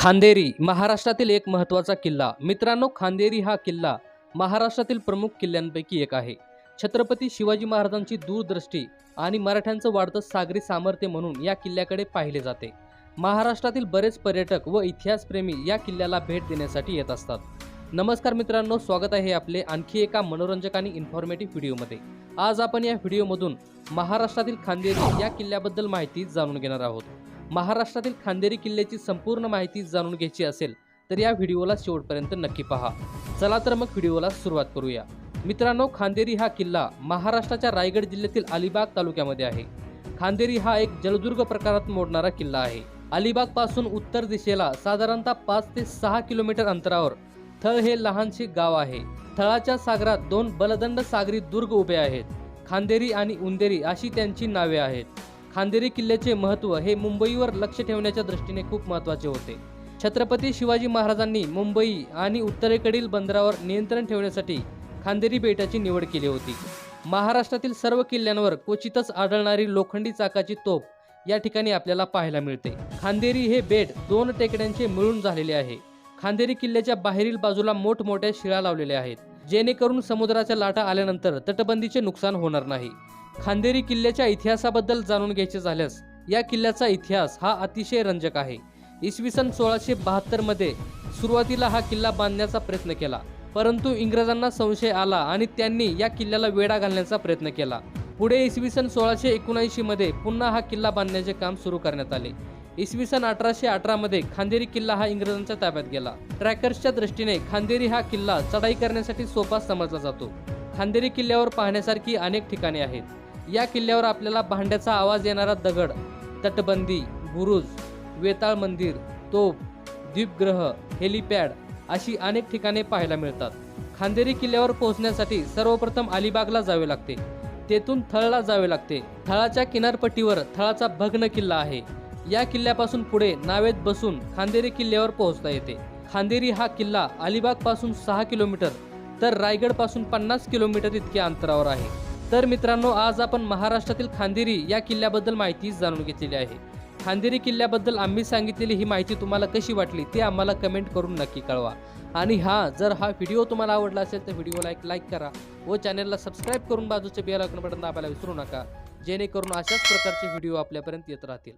खांदेरी महाराष्ट्रातील एक महत्त्वाचा किल्ला. मित्रांनो खांदेरी हा किल्ला महाराष्ट्रातील प्रमुख किल्ल्यांपैकी एक आहे. छत्रपती शिवाजी महाराजांची दूरदृष्टी आणि मराठ्यांचं वाढतं सागरी सामर्थ्य म्हणून या किल्ल्याकडे पाहिले जाते. महाराष्ट्रातील बरेच पर्यटक व इतिहासप्रेमी या किल्ल्याला भेट देण्यासाठी येत असतात. नमस्कार मित्रांनो स्वागत आहे आपले आणखी एका मनोरंजक आणि इन्फॉर्मेटिव्ह व्हिडिओमध्ये. आज आपण या व्हिडिओमधून महाराष्ट्रातील खांदेरी या किल्ल्याबद्दल माहिती जाणून घेणार आहोत. महाराष्ट्रातील खांदेरी किल्ल्याची संपूर्ण माहिती जाणून घ्यायची असेल तर या व्हिडिओला शेवटपर्यंत नक्की पहा. चला तर मग व्हिडिओला सुरुवात करूया. मित्रांनो खांदेरी हा किल्ला महाराष्ट्राच्या रायगड जिल्ह्यातील अलिबाग तालुक्यामध्ये आहे. खांदेरी हा एक जलदुर्ग प्रकारात मोडणारा किल्ला आहे. अलिबागपासून उत्तर दिशेला साधारणतः पाच ते सहा किलोमीटर अंतरावर थळ हे लहानसे गाव आहे. थळाच्या सागरात दोन बलदंड सागरी दुर्ग उभे आहेत. खांदेरी आणि उंदेरी अशी त्यांची नावे आहेत. खांदेरी किल्ल्याचे महत्त्व हे मुंबईवर लक्ष ठेवण्याच्या दृष्टीने खूप महत्त्वाचे होते. छत्रपती शिवाजी महाराजांनी मुंबई आणि उत्तरेकडील बंदरावर नियंत्रण ठेवण्यासाठी खांदेरी बेटाची निवड केली होती. महाराष्ट्रातील सर्व किल्ल्यांवर क्वचितच आढळणारी लोखंडी चाकाची तोफ या ठिकाणी आपल्याला पाहायला मिळते. खांदेरी हे बेट दोन टेकड्यांचे मिळून झालेले आहे. खांदेरी किल्ल्याच्या बाहेरील बाजूला मोठमोठ्या शिळा लावलेल्या आहेत. जेणेकरून समुद्राच्या लाटा आल्यानंतर तटबंदीचे नुकसान होणार नाही. खांदेरी किल्ल्याच्या इतिहासाबद्दल जाणून घ्यायचे झाल्यास या किल्ल्याचा इतिहास हा अतिशय रंजक आहे. इसवी सन सोळाशे बहात्तरमध्ये सुरुवातीला हा किल्ला बांधण्याचा प्रयत्न केला परंतु इंग्रजांना संशय आला आणि त्यांनी या किल्ल्याला वेढा घालण्याचा प्रयत्न केला. पुढे इसवी सन सोळाशे एकोणऐंशीमध्ये पुन्हा हा किल्ला बांधण्याचे काम सुरू करण्यात आले. इसवी सन अठराशे अठरामध्ये खांदेरी किल्ला हा इंग्रजांच्या ताब्यात गेला. ट्रॅकर्सच्या दृष्टीने खांदेरी हा किल्ला चढाई करण्यासाठी सोपा समजला जातो. खांदेरी किल्ल्यावर पाहण्यासारखी अनेक ठिकाणे आहेत. या किल्ल्यावर आपल्याला भांड्याचा आवाज येणारा दगड तटबंदी बुरुज वेताळ मंदिर तोफ द्वीपग्रह हेलिपॅड अशी अनेक ठिकाणे पाहायला मिळतात. खांदेरी किल्ल्यावर पोहोचण्यासाठी सर्वप्रथम अलिबागला जावे लागते. तेथून थळला जावे लागते. थळाच्या किनारपट्टीवर थळाचा भग्न किल्ला आहे. या किल्ल्यापासून पुढे नावेत बसून खांदेरी किल्ल्यावर पोहोचता येते. खांदेरी हा किल्ला अलिबागपासून सहा किलोमीटर तर रायगडपासून पन्नास किलोमीटर इतक्या अंतरावर आहे. तर मित्रांनो आज आपण महाराष्ट्रातील खांदेरी या किल्ल्याबद्दल माहिती जाणून घेतलेली आहे. खांदेरी किल्ल्याबद्दल आम्ही सांगितलेली ही माहिती तुम्हाला कशी वाटली ते आम्हाला कमेंट करून नक्की कळवा. आणि हा जर हा व्हिडिओ तुम्हाला आवडला असेल तर व्हिडिओला एक लाईक करा व चॅनलला सबस्क्राईब करून बाजूचे बेल आयकॉन बटन दाबायला विसरू नका. जेणेकरून अशाच प्रकारचे व्हिडिओ आपल्यापर्यंत येत राहतील.